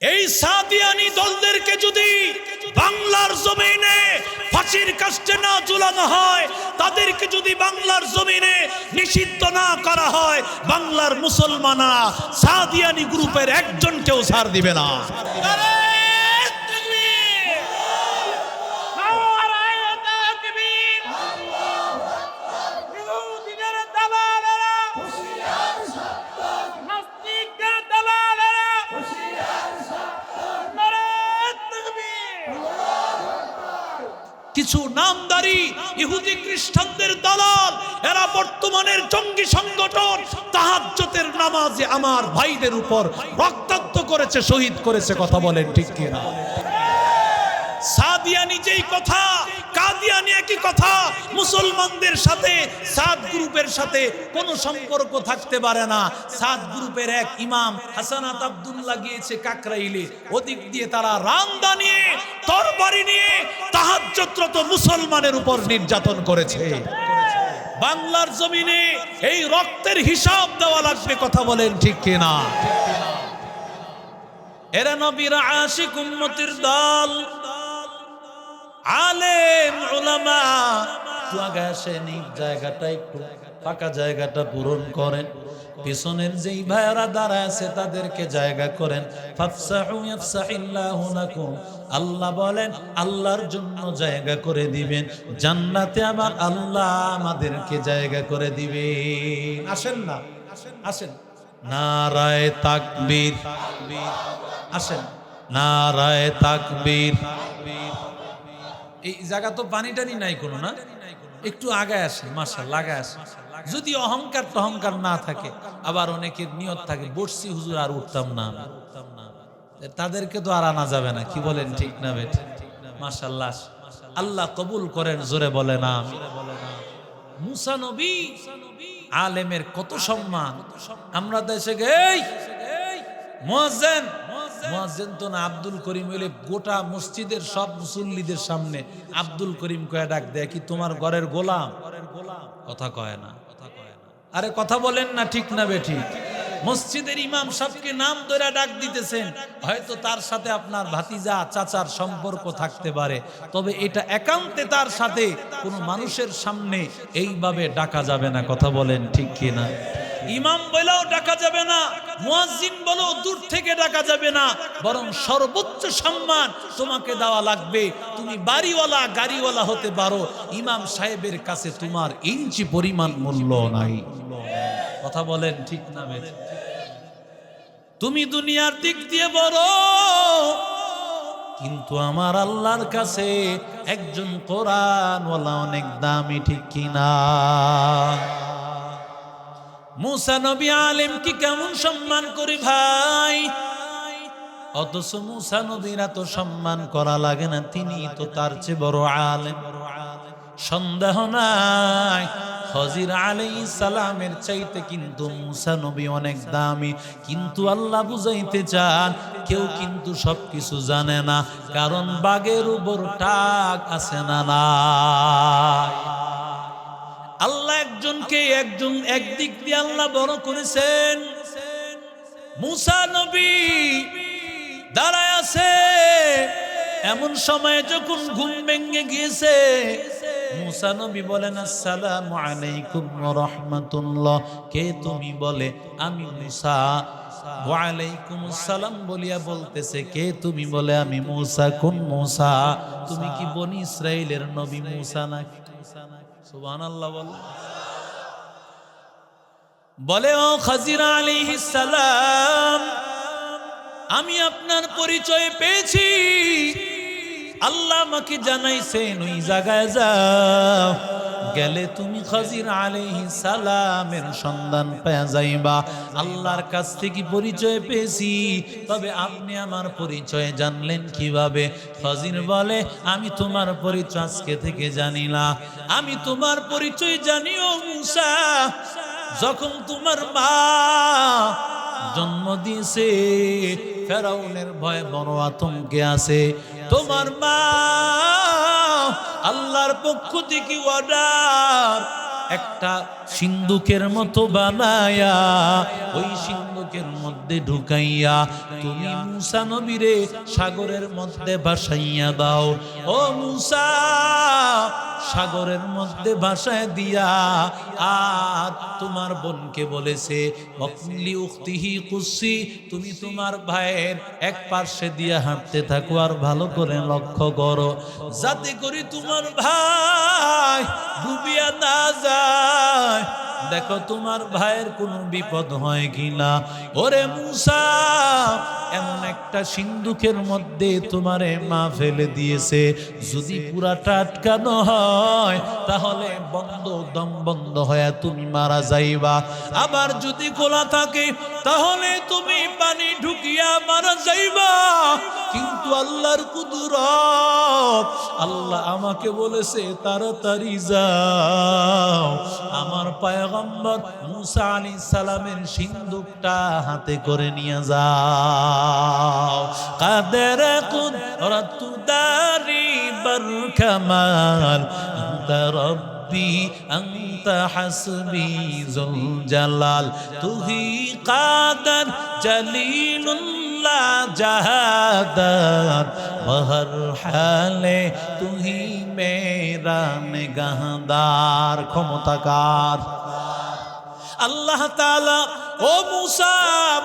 এই সাদিয়ানি দলদেরকে যদি বাংলার জমিনে ফাঁসির কাস্টে না ঝুলানো হয়, তাদেরকে যদি বাংলার জমিনে নিষিদ্ধ না করা হয়, বাংলার মুসলমানা সাদিয়ানি গ্রুপের একজনকেও সার দিবে না। খ্রিস্টানদের দালাল, এরা বর্তমানের জঙ্গি সংগঠন তাহাজ্জতের নামাজে আমার ভাইদের উপর রক্তাক্ত করেছে, শহীদ করেছে, কথা বলেন ঠিক কিনা? সাদিয়ানি যেই কথা কাদিয়ানি একই কথা। মুসলমানদের সাথে, সাদ গ্রুপের সাথে কোনো সম্পর্ক থাকতে পারে না। সাদ গ্রুপের এক ইমাম হাসানাত আব্দুল্লাহ গিয়েছে কাকরাইলে। ওদিক দিয়ে তারা রান্দা নিয়ে, তরবারি নিয়ে তাহাজ্জত্রত মুসলমানের উপর নির্যাতন করেছে। বাংলার জমিনে এই রক্তের হিসাব দেওয়া লাগবে কথা বলেন ঠিক কিনা? এরা নবীর আশিক উম্মতির দল। আলেম উলামা। একটু আগে আসেন এই জায়গাটা একটু ফাঁকা জায়গাটা পূরণ করেন। পিছনের যেই ভাইয়ারা দাঁড়ায় আছে তাদেরকে জায়গা করেন। আল্লাহ বলেন আল্লাহর জন্য জায়গা করে দিবেন। জান্নাতে আবার আল্লাহ আমাদেরকে জায়গা করে দিবে আসেন না। আসেন। নারায় তাকবীর। আসেন। নারায় তাকবীর। এই জায়গা তো পানি টানি নাই কোনো না? একটু আগায় আসে মাসা লাগায় আসে। যদি অহংকার টহংকার না থাকে, আবার অনেকের নিয়ত থাকে, বসছি হুজুর আর উঠতাম না। তাদেরকে তো আর আনা যাবে না, কি বলেন ঠিক না বেঠ? মাশাল্লাহ আল্লাহ কবুল করেন, জোরে বলে না মুসা নবী আলেমের কত সম্মান। আমরা দেশে গেই মুয়াজ্জিন আব্দুল করিম হইলে গোটা মসজিদের সব মুসল্লিদের সামনে আব্দুল করিম কয়ে ডাক দেয়, কি তোমার গোলাম? কথা কয় না। আরে কথা বলেন না ঠিক না বেঠি। মসজিদের ইমাম সাহেবকে নাম ধরে ডাক দিতেছেন, হয়তো তার সাথে আপনার ভাতিজা, চাচার সম্পর্ক থাকতে পারে, তবে এটা একান্তে তার সাথে কোনো মানুষের সামনে এইভাবে ডাকা যাবে না, কথা বলেন ঠিক কি না ইমাম বলেও ডাকা যাবে না, মুয়াজ্জিন বলেও দূর থেকে ডাকা যাবে না, বরং সর্বোচ্চ সম্মান তোমাকে দেওয়া লাগবে। তুমি বাড়িওয়ালা, গাড়িওয়ালা হতে পারো, ইমাম সাহেবের কাছে তোমার ইঞ্চি পরিমাণ মূল্য নাই। কথা বলেন ঠিক না? তুমি দুনিয়ার দিক দিয়ে বড়, কিন্তু আমার আল্লাহর কাছে একজন কোরআনওয়ালা অনেক দামি, ঠিক কিনা? মুসা নবী আলেম কি কেমন সম্মান করি ভাই? অথচ মুসা নবীরা তো সম্মান করা লাগে না, তিনি তো তার চেয়ে বড় আলেম। সন্দেহ নাই, হজির আলাই সালামের চাইতে কিন্তু মুসা নবী অনেক দামি। কিন্তু আল্লাহ বুঝাইতে চান, কেউ কিন্তু সবকিছু জানে না, কারণ বাগের উপর টাক আছে না না আল্লাহ একজনকে একজন একদিক দিয়ে আল্লাহ বড় করেছেন। মুসা নবী দাঁড়ায় আছে। এমন সময় যখন ঘুম ভেঙে গিয়েছে, মুসা নবী বলেন, আসসালামু আলাইকুম ওয়া কে তুমি বলে? আমি মুসা। ওয়ালাইকুম আসসালাম, বলিয়া বলতেছে, কে তুমি বলে? আমি মুসা, কোন মুসা? তুমি কি বনি ইসরাইলের নবী মুসা নাকি? সুবহানাল্লাহ বলে। বলে, ও খাজির আলী সালাম, আমি আপনার পরিচয় পেয়েছি। আল্লাহ আমাকে জানাইছেন, ওই জায়গায় যাও। গেলে তুমি খাজির আলাইহি সালামের সন্ধান পেয়ে যাইবা। আল্লাহর কাছ থেকে পরিচয় পেয়েছি, তবে আপনি আমার পরিচয় জানলেন কীভাবে? খাজির বলে, আমি তোমার পরিচয় আজকে থেকে জানি না। আমি তোমার পরিচয় জানিও মুসা, যখন তোমার মা জন্ম দিয়েছে, ফেরাউনের ভয় বড় আতঙ্কে আছে। তোমার মা আল্লাহর পক্ষ থেকে অর্ডার। একটা সিন্ধুকের মতো বানায়া, ওই সিন্ধুকের মধ্যে ঢুকাইয়া তুমি মুসা নবীরে সাগরের মধ্যে বাসাইয়া দাও। ও মুসা সাগরের মধ্যে ভাসায় দিয়া আর তোমার বোনকে বলেছে, অকলি উক্তিহি কুসি, তুমি তোমার ভাইয়ের এক পার্শ্বে দিয়া হাঁটতে থাকো আর ভালো করে লক্ষ্য করো। যাতে করি তোমার ভাই ডুবিয়া না যায় দেখো তোমার ভাইয়ের কোনো বিপদ হয় কিনা? ওরে মুসা, এমন একটা সিন্ধুকের মধ্যে তোমারে মা ফেলে দিয়েছে। যদি পুরাটা আটকানো হয়, তাহলে বন্ধ দম বন্ধ হয়ে তুমি মারা যাইবা। আবার যদি খোলা থাকে, তাহলে তুমি পানি ঢুকিয়া মারা যাইবা। কিন্তু আল্লাহর কুদুরত, আল্লাহ আমাকে বলেছে, তাড়াতাড়ি যাও। আমার পয়গম্বর মুসা আলী সালামের সিন্ধুকটা হাতে করে নিয়ে যাও। কাদের কুদ রতু দারি বর কমাল রব্বি অন্ত হাসবি জালাল তুহি কাদর জলিল জাহাদ বহর তুহি মেরা নেগাহদার। ক্ষমতাকার। আল্লাহ তাআলা, ও মুসা,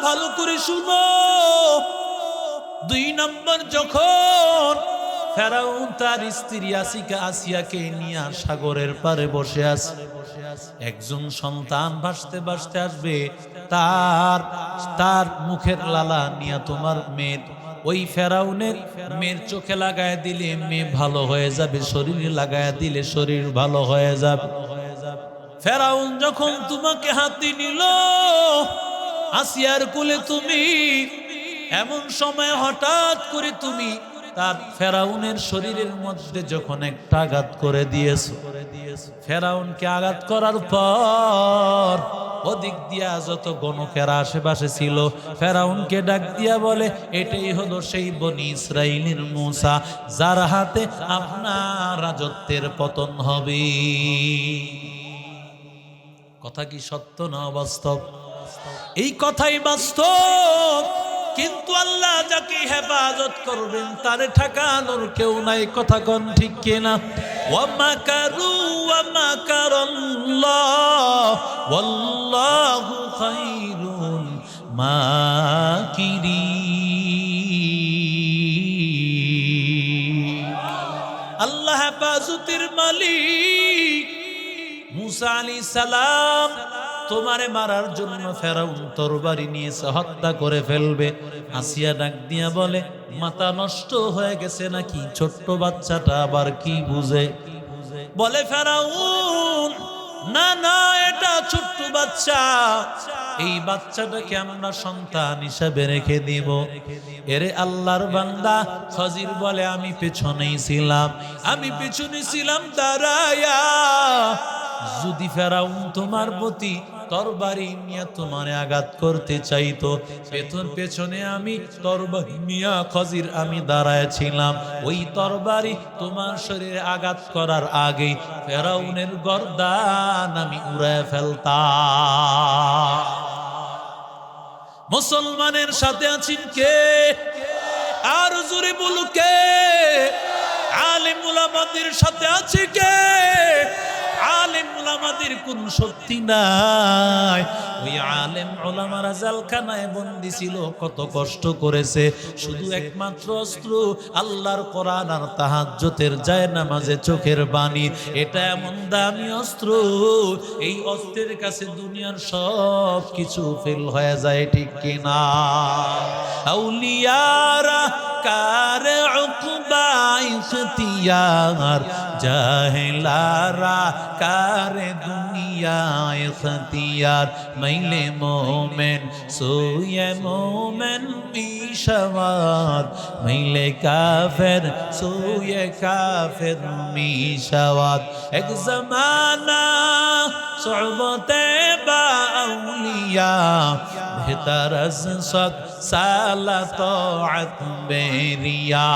ভালো করে শুনো। দুই নম্বর, যখন ফেরাউন তার স্ত্রী আসিকা, আসিয়াকে নিয়ে সাগরের পারে বসে আছে। একজন সন্তান ভাসতে ভাসতে আসবে, তার তার মুখের লালা নিয়ে তোমার মেয়ের ওই ফেরাউনের মেয়ের চোখে লাগায় দিলে মেয়ে ভালো হয়ে যাবে, শরীরে লাগায় দিলে শরীর ভালো হয়ে যাবে। ফেরাউন যখন তোমাকে হাতি নিল, আসিয়ার কুলে তুমি, এমন সময় হঠাৎ করে তুমি তার ফেরাউনের শরীরের মধ্যে যখন একটা আঘাত করে দিয়েছ, ফেরাউনকে আঘাত করার পর ওদিক দিয়া যত গণকেরা আশেপাশে ছিল, ফেরাউনকে ডাক দিয়া বলে, এটাই হলো সেই বনি ইসরাইলের মুসা, যার হাতে আপনার রাজত্বের পতন হবে। কথা কি সত্য না বাস্তব? এই কথাই বাস্তব। কিন্তু আল্লাহ যাকে হেফাজত করবেন, তারে ঠেকানোর কেউ নাই। কথা কন ঠিক কিনা? ওয়ামা কারু, ওয়ামা কারাল্লাহ, ওয়াল্লাহু খাইরুল আল্লাহ হেফাজতের মালিক। সালাম তোমারে মারার জন্য ফেরাউন তরবারি নিয়েছে, হত্যা করে ফেলবে। আসিয়া ডাক দিয়া বলে, মাথা নষ্ট হয়ে গেছে নাকি? ছোট্ট বাচ্চাটা আবার কি বুঝে? বলে ফেরাউন, না না, এটা ছোট্ট বাচ্চা। এই বাচ্চাটাকে আমরা সন্তান হিসাবে রেখে দিব। এরে আল্লাহর বান্দা, খজির বলে, আমি পেছনেই ছিলাম, আমি পেছনে ছিলাম, দাঁড়ায়া। যদি ফেরাউন তোমার প্রতি তরবারি নিয়ে তোমারে আঘাত করতে চাইতো পেছন পেছনে আমি তরবারি নিয়া খজির আমি দাঁড়ায় ছিলাম ওই তরবারি তোমার শরীরে আঘাত করার আগে ফেরাউনের গর্দান আমি উড়ায় ফেলতাম। মুসলমানের সাথে আছেন কে? আর জোরে বলু কে আলিম উলামাদের সাথে আছে কে? আলেম ওলামাদের কোন শক্তি নাই? ওই আলেম ওলামারা জালখানায় বন্দি ছিল, কত কষ্ট করেছে। শুধু একমাত্র অস্ত্র, আল্লাহর কোরআন আর তাহাজ্জতের যায় নামাজে চোখের বাণী। এটা এমন দামি অস্ত্র, এই অস্ত্রের কাছে দুনিয়ার সব কিছু ফেল হয়ে যায়, ঠিক কিনা আউলিয়ারা কার উকবা ইখতিয়ার, জাহেলারা কার দুনিয়ায় খতিয়ার, মাইলে মোমেন সোয়ে মোমেন মিশাওয়াত। মাইলে কাফের সোয়ে কাফের মিশাওয়াত। এক জমানা صعبتے با اولیاء بہتر از صد سال طاعت میریا